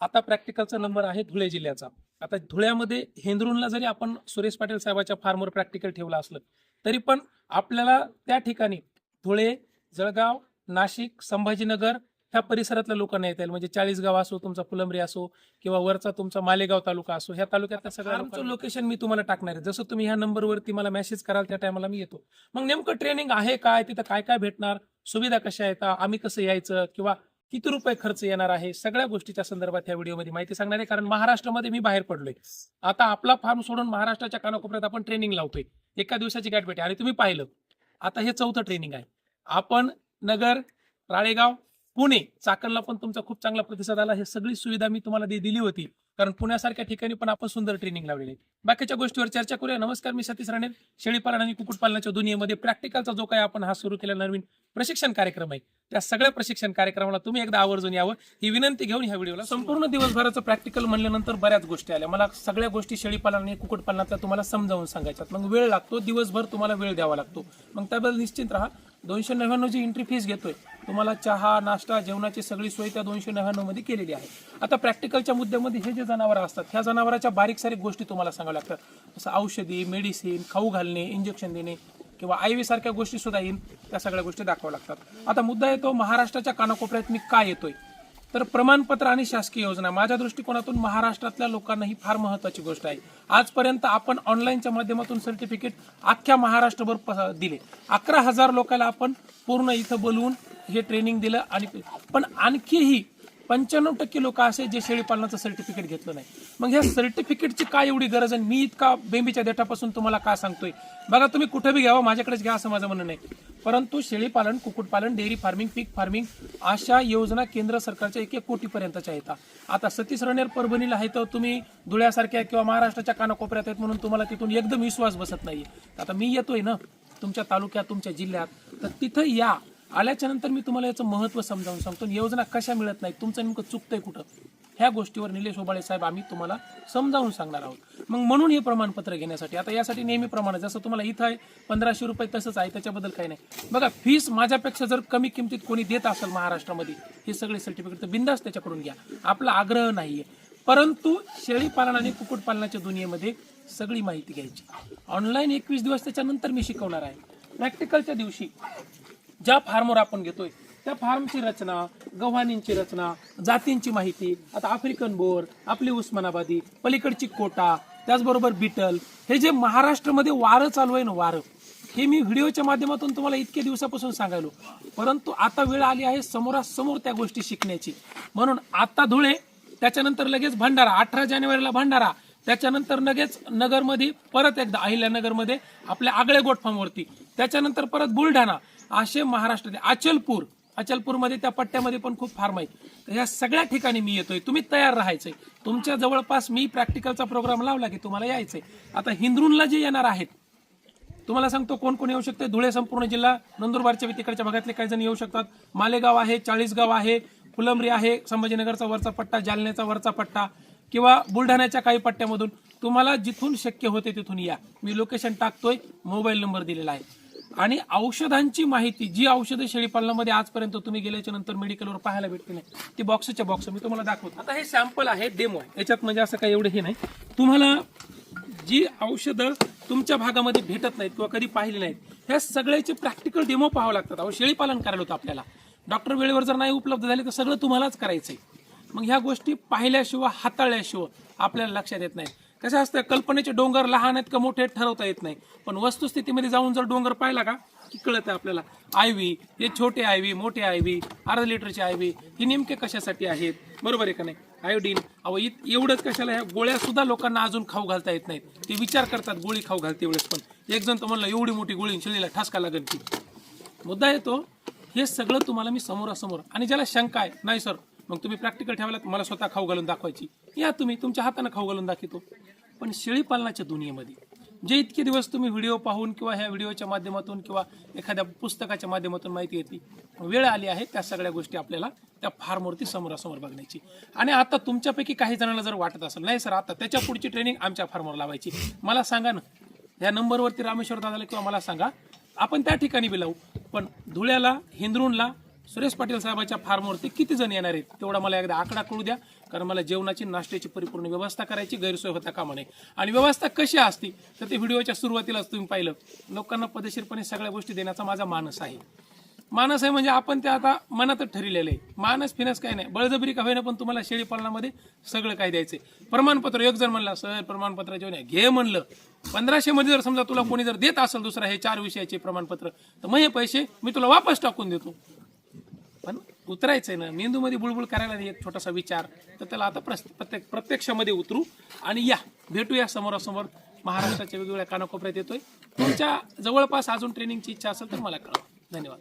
आता प्रॅक्टिकलचा नंबर आहे धुळे जिल्ह्याचा. आता धुळ्यामध्ये हेंद्रूनला जरी आपण सुरेश पाटील साहेबाच्या फार्मवर प्रॅक्टिकल ठेवलं असलं तरी पण आपल्याला त्या ठिकाणी धुळे जळगाव नाशिक संभाजीनगर ह्या परिसरातल्या लोकांना येता येईल. म्हणजे चाळीसगाव असो तुमचा फुलंब्री असो किंवा वरचा तुमचा मालेगाव तालुका असो ह्या तालुक्यातल्या सगळ्या लोकेशन मी तुम्हाला टाकणार आहे. जसं तुम्ही ह्या नंबरवरती मला मेसेज कराल त्या टायमाला मी येतो. मग नेमकं ट्रेनिंग आहे काय? तिथं काय काय भेटणार? सुविधा कशा येतात आम्ही कसं यायचं? किंवा किती रुपये खर्च येणार आहे? सगळ्या गोष्टीच्या संदर्भात या व्हिडिओमध्ये माहिती सांगणार आहे. कारण महाराष्ट्रामध्ये मी बाहेर पडलोय. आता आपला फार्म सोडून महाराष्ट्राच्या कानाकोपऱ्यात आपण ट्रेनिंग लावतोय एका दिवसाची गाठ भेटे आणि तुम्ही पाहिलं. आता हे चौथं ट्रेनिंग आहे. आपण नगर राळेगाव पुणे चाकणला पण तुमचा खूप चांगला प्रतिसाद आला. हे सगळी सुविधा मी तुम्हाला दि- दिली होती. कारण पुण्यासारख्या ठिकाणी पण आपण सुंदर ट्रेनिंग लावलेली आहे. बाकीच्या गोष्टीवर चर्चा करूया. नमस्कार मी सतीश राणे शेळीपालन आणि कुक्कुटपालनाच्या दुनियेमध्ये प्रॅक्टिकलचा जो काही आपण हा सुरू केलेला नवीन प्रशिक्षण कार्यक्रम आहे त्या सगळ्या प्रशिक्षण कार्यक्रमाला तुम्ही एकदा आवर्जून यावं. ही विनंती घेऊन ह्या व्हिडिओला संपूर्ण दिवसभराचं प्रॅक्टिकल म्हणल्यानंतर बऱ्याच गोष्टी आल्या. मला सगळ्या गोष्टी शेळीपालन आणि कुक्कुटपालनातल्या तुम्हाला समजावून सांगायच्यात. मग वेळ लागतो. दिवसभर तुम्हाला वेळ द्यावा लागतो. मग त्याबद्दल निश्चित राहा. दोनशे नव्याण्णव जी एंट्री फीस घेतोय तुम्हाला चहा नाश्ता जेवणाची सगळी सोय त्या दोनशे नव्याण्णवमध्ये केलेली आहे. आता प्रॅक्टिकलच्या मुद्द्यामध्ये हे जे जनावरं असतात ह्या जनावराच्या बारीक सारीक गोष्टी तुम्हाला सांगाव्या लागतात. जसं औषधी मेडिसिन खाऊ घालणे इंजेक्शन देणे किंवा आय व्ही सारख्या गोष्टी सुद्धा येईल त्या सगळ्या गोष्टी दाखवाव्या लागतात. आता मुद्दा येतो महाराष्ट्राच्या कानाकोपऱ्यात मी काय येतोय? तर प्रमाणपत्र आणि शासकीय योजना. माझ्या दृष्टिकोनातून महाराष्ट्रातल्या लोकांना ही फार महत्वाची गोष्ट आहे. आजपर्यंत आपण ऑनलाईनच्या माध्यमातून सर्टिफिकेट अख्ख्या महाराष्ट्रभर प- दिले. अकरा हजार लोकांना आपण पूर्ण इथं बोलवून हे ट्रेनिंग दिलं आणि पण आणखीही पंच्याण्णव टक्के लोक असे जे शेळीपालनाचं सर्टिफिकेट घेतलं नाही. मग ह्या सर्टिफिकेटची काय एवढी गरज आहे मी इतका बेंबीच्या देठापासून तुम्हाला काय सांगतोय? बघा तुम्ही कुठे बी घ्यावं माझ्याकडेच घ्या असं माझं म्हणणं नाही. परंतु शेळीपालन कुक्कुटपालन डेअरी फार्मिंग पीक फार्मिंग अशा योजना केंद्र सरकारच्या एक एक कोटीपर्यंतच्या आहेत. आता सतीश रणेर परभणीला आहे तर तुम्ही धुळ्यासारख्या किंवा महाराष्ट्राच्या कानाकोपऱ्यात आहेत म्हणून तुम्हाला तिथून एकदम विश्वास बसत नाही आता मी येतोय ना तुमच्या तालुक्यात तुमच्या जिल्ह्यात तर तिथं या. आल्याच्यानंतर मी तुम्हाला याचं महत्त्व समजावून सांगतो योजना कशा मिळत नाही तुमचं नेमकं चुकतंय कुठं? ह्या गोष्टीवर निलेश ओबाळे साहेब आम्ही तुम्हाला समजावून सांगणार आहोत. मग म्हणून हे प्रमाणपत्र घेण्यासाठी आता यासाठी नेहमीप्रमाणे जसं तुम्हाला इथं आहे पंधराशे रुपये तसंच आहे त्याच्याबद्दल काही नाही. बघा फीस माझ्यापेक्षा जर कमी किमतीत कोणी देत असेल महाराष्ट्रामध्ये हे सगळे सर्टिफिकेट तर बिंदास त्याच्याकडून घ्या. आपला आग्रह नाहीये. परंतु शेळीपालन आणि कुक्कुटपालनाच्या दुनियेमध्ये सगळी माहिती घ्यायची. ऑनलाईन एकवीस दिवस त्याच्यानंतर मी शिकवणार आहे. प्रॅक्टिकलच्या दिवशी ज्या फार्मवर आपण घेतोय त्या फार्मची रचना गव्हाणींची रचना जातींची माहिती आता आफ्रिकन बोर आपली उस्मानाबादी पलीकडची कोटा त्याचबरोबर बिटल हे जे महाराष्ट्रामध्ये वारं चालू आहे ना वारं हे मी व्हिडिओच्या माध्यमातून तुम्हाला इतके दिवसापासून सांगायलो. परंतु आता वेळ आली आहे समोरासमोर त्या गोष्टी शिकण्याची. म्हणून आता धुळे त्याच्यानंतर लगेच भंडारा अठरा जानेवारीला भंडारा त्याच्यानंतर लगेच नगरमध्ये परत एकदा अहिल्यानगरमध्ये आपल्या आगळे गोट फार्मवरती त्याच्यानंतर परत बुलढाणा असे महाराष्ट्रातले अचलपूर अचलपूरमध्ये त्या पट्ट्यामध्ये पण खूप फार्म आहेत तर ह्या सगळ्या ठिकाणी मी येतोय. तुम्ही तयार राहायचंय. तुमच्या जवळपास मी प्रॅक्टिकलचा प्रोग्राम लावला की तुम्हाला यायचंय. आता हिंद्रूनला जे येणार आहेत तुम्हाला सांगतो कोण कोण येऊ शकते धुळे संपूर्ण जिल्हा नंदुरबारच्या तिकडच्या भागातले काही जण येऊ शकतात. मालेगाव आहे चाळीसगाव आहे फुलंबरी आहे संभाजीनगरचा वरचा पट्टा जालन्याचा वरचा पट्टा किंवा बुलढाण्याच्या काही पट्ट्यामधून तुम्हाला जिथून शक्य होते तिथून या. मी लोकेशन टाकतोय मोबाईल नंबर दिलेला आहे. आणि औषधांची माहिती जी औषधं शेळीपालनामध्ये आजपर्यंत तुम्ही गेल्याच्यानंतर मेडिकलवर पाहायला भेटते नाही ती बॉक्सच्या बॉक्स मी तुम्हाला दाखवतो. आता हे सॅम्पल आहे डेमो आहे. याच्यात म्हणजे असं काही एवढं हे नाही. तुम्हाला जी औषधं तुमच्या भागामध्ये भेटत नाहीत किंवा कधी पाहिली नाहीत ह्या सगळ्याचे प्रॅक्टिकल डेमो पाहावं लागतात. अहो शेळीपालन करायला होतं आपल्याला. डॉक्टर वेळेवर जर नाही उपलब्ध झाले तर सगळं तुम्हालाच करायचंय. मग ह्या गोष्टी पाहिल्याशिवाय हाताळल्याशिवाय आपल्याला लक्षात येत नाही कसं असतं कल्पनेचे डोंगर लहान आहेत का मोठे आहेत ठरवता येत नाही. पण वस्तुस्थितीमध्ये जाऊन जर डोंगर पाहिला का की कळतं आपल्याला. आयव्ही हे छोटे आयव्ही मोठे आयव्ही अर्धा लिटरचे आयव्ही हे नेमके कशासाठी आहेत? बरोबर आहे का नाही? आयोडीन अहो इत- एवढंच कशाला ह्या गोळ्या सुद्धा लोकांना अजून खाऊ घालता येत नाहीत. ते विचार करतात गोळी खाऊ घालते एवढेच पण एक जण तर म्हणलं एवढी मोठी गोळी शरीराला ठसका लागेल की. मुद्दा येतो हे सगळं तुम्हाला मी समोरासमोर आणि ज्याला शंका आहे नाही सर मग तुम्ही प्रॅक्टिकल ठेवायला मला स्वतः खाऊ घालून दाखवायची. या तुम्ही तुमच्या हाताने खाऊ घालून दाखवतो. पण शेळीपालनाच्या दुनियेमध्ये. जे इतके दिवस तुम्ही व्हिडिओ पाहून किंवा ह्या व्हिडिओच्या माध्यमातून किंवा एखाद्या पुस्तकाच्या माध्यमातून माहिती घेतली वेळ आली आहे त्या सगळ्या गोष्टी आपल्याला त्या फार्मवरती समोरासमोर बघण्याची. आणि आता तुमच्यापैकी काही जणांना जर वाटत असेल नाही सर आता त्याच्या पुढची ट्रेनिंग आमच्या फार्मवर लावायची. मला सांगा ना या नंबरवरती रामेश्वर दादाला किंवा मला सांगा आपण त्या ठिकाणी बी लावू. पण धुळ्याला हिंद्रूनला सुरेश पाटील साहेबाच्या फार्मवरती किती जण येणार आहेत तेवढा मला एकदा आकडा कळू द्या कारण मला जेवणाची नाश्त्याची परिपूर्ण व्यवस्था करायची गैरसोय होता कामा नये आणि व्यवस्था कशी असती तर ते व्हिडिओच्या सुरुवातीलाच तुम्ही पाहिलं. लोकांना पदेशीरपणे सगळ्या गोष्टी देण्याचा माझा मानस आहे. मानस आहे म्हणजे आपण ते आता मनातच ठरलेलं आहे. मानस फिनस काय नाही. बळजबरी का होईना पण तुम्हाला शेळी पालनामध्ये सगळं काय द्यायचंय. प्रमाणपत्र एक जण म्हणला सर प्रमाणपत्र जेवण घे म्हणलं. पंधराशे मध्ये जर समजा तुला कोणी जर देत असेल दुसरा हे चार विषयाचे प्रमाणपत्र तर मग हे पैसे मी तुला वापस टाकून देतो. पण उतरायचंय ना. मेंदूमध्ये बुळबुळ करायला नाही एक छोटासा विचार तर त्याला आता प्रत्येक प्रत्यक्षामध्ये उतरू आणि या भेटूया समोरासमोर. महाराष्ट्राच्या वेगवेगळ्या कानाकोपऱ्यात येतोय. तुमच्या जवळपास अजून ट्रेनिंगची इच्छा असेल तर मला कळवा. धन्यवाद.